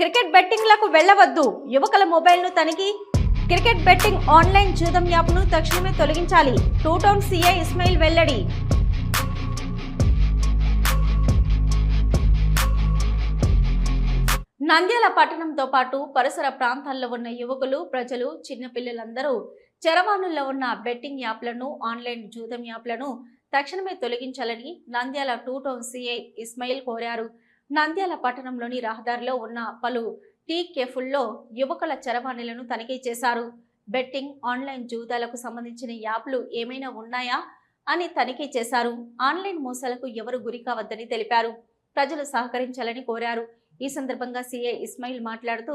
Cricket బెట్టింగ్లకు వెళ్ళవద్దు. యువకుల మొబైల్ను తనిఖీ క్రికెట్ బెట్టింగ్ ఆన్లైన్ జూదం యాప్ను తక్షణమే తొలగించాలి. టూ టౌన్ సీఐ ఇస్మాయిల్ వెల్లడి. నంద్యాల పట్టణంతో పాటు పరిసర ప్రాంతాల్లో ఉన్న యువకులు ప్రజలు చిన్నపిల్లలందరూ చరవాణుల్లో ఉన్న బెట్టింగ్ యాప్లను ఆన్లైన్ జూదం యాప్లను తక్షణమే తొలగించాలని Nandyal two town CI Ismail కోరారు. నంద్యాల పట్టణంలోని రహదారిలో ఉన్న పలు టీ కెఫుల్లో యువకుల చరవాణిలను తనిఖీ చేశారు. బెట్టింగ్ ఆన్లైన్ జూదాలకు సంబంధించిన యాప్లు ఏమైనా ఉన్నాయా అని తనిఖీ చేశారు. ఆన్లైన్ మోసాలకు ఎవరు గురి కావద్దని తెలిపారు. ప్రజలు సహకరించాలని కోరారు. ఈ సందర్భంగా సీఏ ఇస్మాయిల్ మాట్లాడుతూ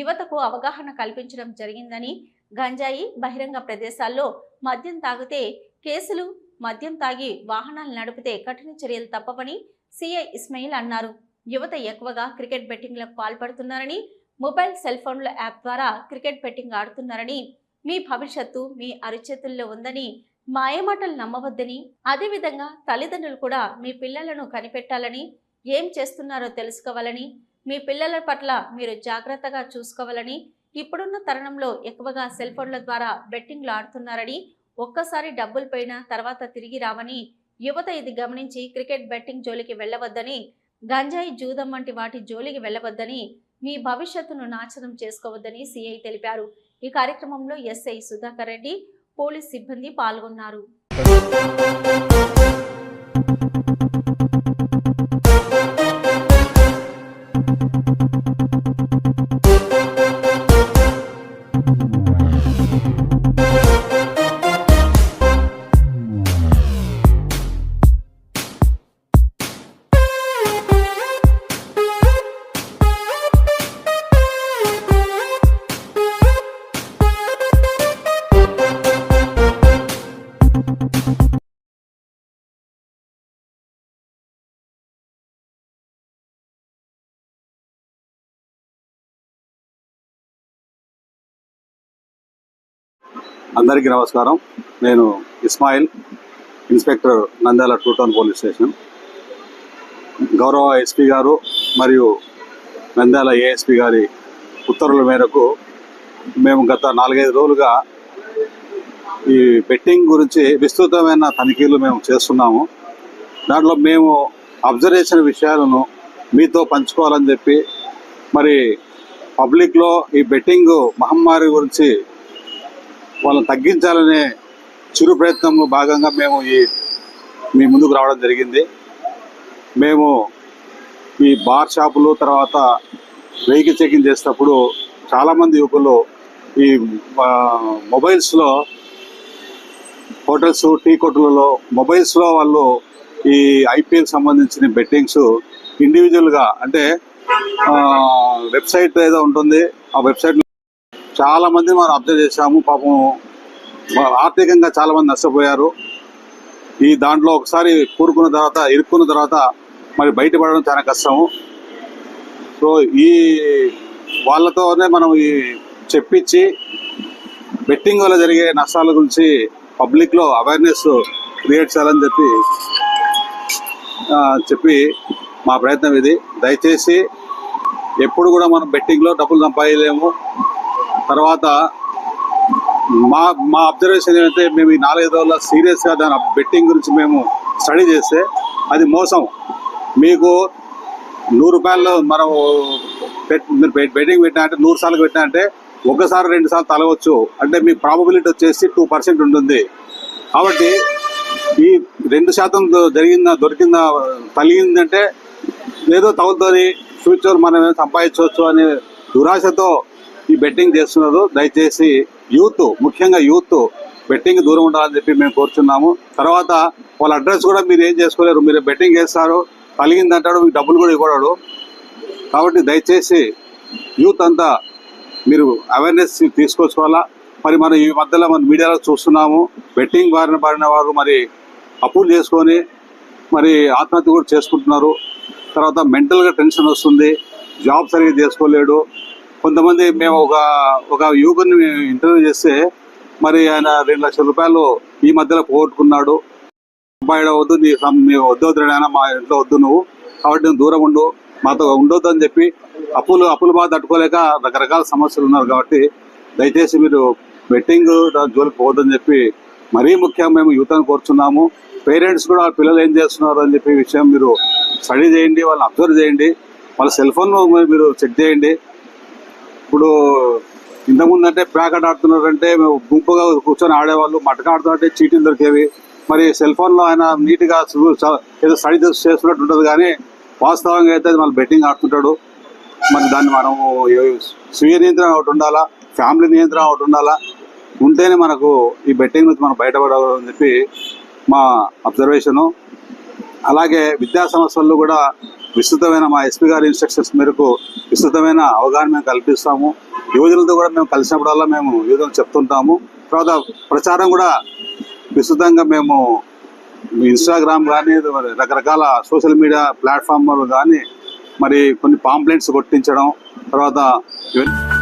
యువతకు అవగాహన కల్పించడం జరిగిందని గంజాయి బహిరంగ ప్రదేశాల్లో మద్యం తాగితే కేసులు మద్యం తాగి వాహనాలు నడిపితే కఠిన చర్యలు తప్పవని సీఐ ఇస్మాయిల్ అన్నారు. యువత ఎక్కువగా క్రికెట్ బెట్టింగ్లకు పాల్పడుతున్నారని మొబైల్ సెల్ ఫోన్ల యాప్ ద్వారా క్రికెట్ బెట్టింగ్ ఆడుతున్నారని మీ భవిష్యత్తు మీ అరిచేతుల్లో ఉందని మాయమాటలు నమ్మవద్దని అదేవిధంగా తల్లిదండ్రులు కూడా మీ పిల్లలను కనిపెట్టాలని ఏం చేస్తున్నారో తెలుసుకోవాలని మీ పిల్లల పట్ల మీరు జాగ్రత్తగా చూసుకోవాలని ఇప్పుడున్న తరుణంలో ఎక్కువగా సెల్ ఫోన్ల ద్వారా బెట్టింగ్లు ఆడుతున్నారని ఒక్కసారి డబ్బులు పోయినా తర్వాత తిరిగి రావని యువత ఇది గమనించి క్రికెట్ బెట్టింగ్ జోలికి వెళ్ళవద్దని గంజాయి జూదం వంటి వాటి జోలికి వెళ్ళవద్దని మీ భవిష్యత్తును నాశనం చేసుకోవద్దని సిఐ తెలిపారు. ఈ కార్యక్రమంలో ఎస్ఐ సుధాకర్ రెడ్డి పోలీస్ సిబ్బంది పాల్గొన్నారు. అందరికీ నమస్కారం. నేను Ismail inspector Nandyal two town police station. గౌరవ ఎస్పీ గారు మరియు నంద్యాల ఏఎస్పీ గారి ఉత్తర్వుల మేరకు మేము గత నాలుగైదు రోజులుగా ఈ బెట్టింగ్ గురించి విస్తృతమైన తనిఖీలు మేము చేస్తున్నాము. దాంట్లో మేము అబ్జర్వేషన్ విషయాలను మీతో పంచుకోవాలని చెప్పి మరి పబ్లిక్లో ఈ బెట్టింగ్ మహమ్మారి గురించి వాళ్ళని తగ్గించాలనే చిరు ప్రయత్నంలో భాగంగా మేము ఈ మీ ముందుకు రావడం జరిగింది. మేము ఈ బార్ షాపులు తర్వాత వెహికల్ చెకింగ్ చేసేటప్పుడు చాలామంది యువకులు ఈ మొబైల్స్లో హోటల్స్ టీ కొట్టులలో మొబైల్స్లో వాళ్ళు ఈ ఐపీఎల్ సంబంధించిన బెట్టింగ్స్ ఇండివిజువల్గా అంటే వెబ్సైట్ ఏదో ఉంటుంది ఆ వెబ్సైట్ చాలా మంది మనం అబ్జర్వ్ చేశాము. పాపం ఆర్థికంగా చాలా మంది నష్టపోయారు. ఈ దాంట్లో ఒకసారి కూరుకున్న తర్వాత ఇరుక్కున్న తర్వాత మరి బయటపడడం చాలా కష్టము సో ఈ వాళ్ళతోనే మనం ఈ చెప్పించి బెట్టింగ్ వల్ల జరిగే నష్టాల గురించి పబ్లిక్లో అవేర్నెస్ క్రియేట్ చేయాలని చెప్పి చెప్పి మా ప్రయత్నం ఇది. దయచేసి ఎప్పుడు కూడా మనం బెట్టింగ్లో డబ్బులు సంపాదలేము తర్వాత మా మా అబ్జర్వేషన్ ఏమైతే మేము ఈ నాలుగైదు రోజుల సీరియస్గా దాని బెట్టింగ్ గురించి మేము స్టడీ చేస్తే అది మోసం. మీకు నూరు రూపాయలు మనం పెట్ మీరు బెట్టింగ్ పెట్టినా అంటే నూరు సార్లు పెట్టినా అంటే ఒకసారి రెండు సార్లు తలవచ్చు. అంటే మీ ప్రాబబిలిటీ వచ్చేసి టూ పర్సెంట్ ఉంటుంది. కాబట్టి ఈ రెండు శాతం జరిగిందా దొరికిందా తగిలిందంటే ఏదో తగులుతుంది. ఫ్యూచర్ మనం ఏమైనా సంపాదించవచ్చు అనే దురాశతో ఈ బెట్టింగ్ చేస్తున్నారు దయచేసి యూత్ ముఖ్యంగా యూత్ బెట్టింగ్ దూరం ఉండాలని చెప్పి మేము కోరుచున్నాము. తర్వాత వాళ్ళ అడ్రస్ కూడా మీరు ఏం చేసుకోలేరు. మీరు బెట్టింగ్ చేస్తారు కలిగిందంటాడు మీకు డబ్బులు కూడా ఇవ్వడాడు కాబట్టి దయచేసి యూత్ అంతా మీరు అవేర్నెస్ తీసుకొచ్చుకోవాలా. మరి మనం ఈ మధ్యలో మన మీడియాలో చూస్తున్నాము బెట్టింగ్ బారిన బారిన వారు మరి అప్పులు చేసుకొని మరి ఆత్మహత్య కూడా చేసుకుంటున్నారు. తర్వాత మెంటల్గా టెన్షన్ వస్తుంది జాబ్ సరిగ్గా చేసుకోలేడు కొంతమంది మేము ఒక ఒక యువకుని ఇంటర్వ్యూ చేస్తే మరి ఆయన రెండు లక్షల రూపాయలు ఈ మధ్యలో పోగొట్టుకున్నాడు. అబ్బాయి వద్దు నీ సం- వద్దు వద్దు మా ఇంట్లో వద్దు నువ్వు. కాబట్టి నువ్వు దూరం ఉండు మాతో ఉండొద్దు అని చెప్పి అప్పులు అప్పులు బాగా తట్టుకోలేక రకరకాల సమస్యలు ఉన్నారు కాబట్టి దయచేసి మీరు బెట్టింగ్ జోలికి పోవద్దని చెప్పి మరీ ముఖ్యంగా మేము యువతను కోరుచున్నాము. పేరెంట్స్ కూడా వాళ్ళ పిల్లలు ఏం చేస్తున్నారు అని చెప్పి విషయం మీరు స్టడీ చేయండి వాళ్ళని అబ్జర్వ్ చేయండి. వాళ్ళ సెల్ ఫోన్ మీరు చెక్ చేయండి. ఇప్పుడు ఇంతకుముందు అంటే ప్యాకెట్ ఆడుతున్నారంటే మేము గుంపుగా కూర్చొని ఆడేవాళ్ళు మటక ఆడుతుంటే చీటీలు దొరికేవి. మరి సెల్ ఫోన్లో ఆయన నీట్గా ఏదో స్టడీ చేస్తున్నట్టు ఉంటుంది కానీ వాస్తవంగా అయితే మళ్ళీ బెట్టింగ్ ఆడుతుంటాడు. మరి దాన్ని మనము స్వీయ నియంత్రణ ఒకటి ఉండాలా ఫ్యామిలీ నియంత్రణ ఒకటి ఉండాలా ఉంటేనే మనకు ఈ బెట్టింగ్ నుంచి మనం బయటపడాలని చెప్పి మా అబ్జర్వేషను. అలాగే విద్యా సంస్థల్లో కూడా విస్తృతమైన మా ఎస్పీ గారి ఇన్స్ట్రక్షన్స్ మేరకు విస్తృతమైన అవగాహన మేము కల్పిస్తాము. యువజనులతో కూడా మేము కలిసినప్పుడల్లా మేము యువజనులు చెప్తుంటాము. తర్వాత ప్రచారం కూడా విస్తృతంగా మేము ఇన్స్టాగ్రామ్ కానీ రకరకాల సోషల్ మీడియా ప్లాట్ఫామ్లు కానీ మరి కొన్ని పాంప్లెంట్స్ కొట్టించడం తర్వాత ఇవన్నీ